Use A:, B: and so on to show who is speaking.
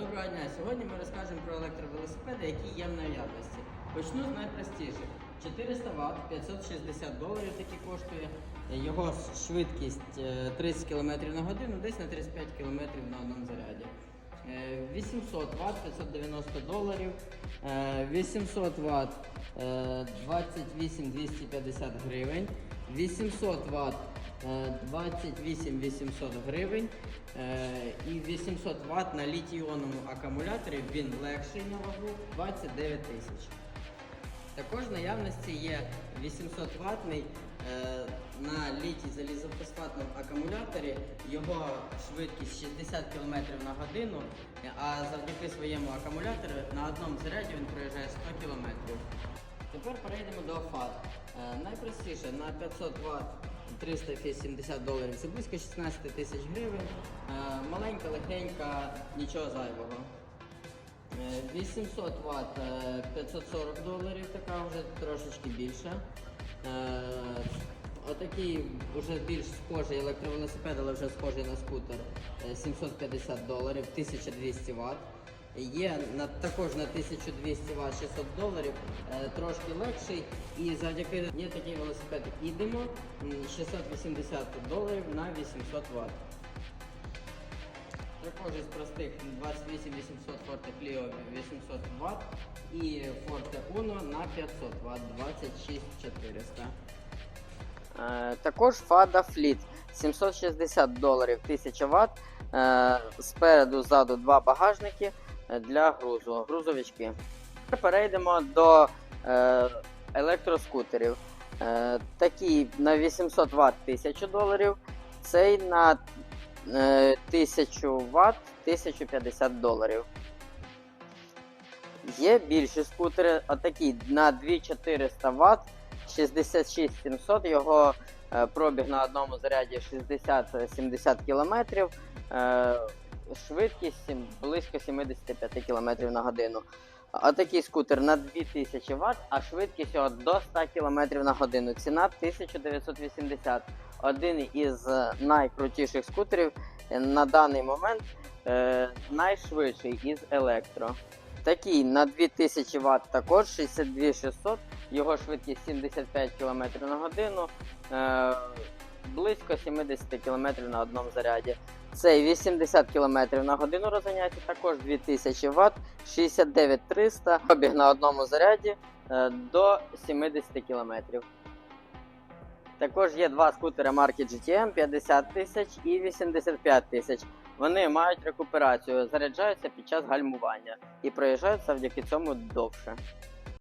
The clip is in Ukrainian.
A: Доброго дня! Сьогодні ми розкажемо про електровелосипеди, які є в наявності. Почну з найпростіших. 400 Вт, 560 доларів такі коштує. Його швидкість е, 30 км на годину, десь на 35 км на одному заряді. Е, 800 Вт, 590 доларів. Е, 800 Вт, 28 250 гривень. 800 Вт, 28 800 гривень. Е, І 800 Вт на літій-іонному акумуляторі він легший на вагу 29 тисяч. Також в наявності є 800 ватний е, на літій залізофосфатному акумуляторі. Його швидкість 60 км на годину, а завдяки своєму акумулятору на одному заряді він проїжджає 100 км. Тепер перейдемо до ФАТ. Е, найпростіше на 500 Вт 370 доларів це близько 16 тисяч гривень. Е, маленька, легенька, нічого зайвого. Е, 800 Вт 540 доларів, така вже трошечки більша. Е, Отакий вже більш схожий електровелосипед, але вже схожий на скутер е, 750 доларів, 1200 Вт. Є на, також на 1200 Вт 600 доларів, е, трошки легший. І завдяки є такий велосипед ідемо 680 доларів на 800 Вт. Також із простих 28 800 Forte Clio 800 Вт і Forte Uno на 500 Вт 26 400. Е, також Fada Fleet 760 доларів 1000 Вт. Е, спереду, ззаду два багажники для грузу, грузовички. Тепер перейдемо до е, електроскутерів. Е, такий на 800 Вт 1000 доларів. Цей на е, 1000 Вт 1050 доларів. Є більші скутери, отакі на 2400 Вт 66700, його е, пробіг на одному заряді 60-70 км, швидкість близько 75 км на годину. Отакий скутер на 2000 Вт, а швидкість його до 100 км на годину. Ціна 1980. Один із е, найкрутіших скутерів е, на даний момент е, найшвидший із електро. Такий на 2000 Вт також 62600, його швидкість 75 км на годину, е, близько 70 км на одному заряді. Цей 80 км на годину розганяється, також 2000 Вт, 69300, пробіг на одному заряді е, до 70 км. Також є два скутери марки GTM 50 тисяч і 85 тисяч. Вони мають рекуперацію, заряджаються під час гальмування і проїжджають завдяки цьому довше.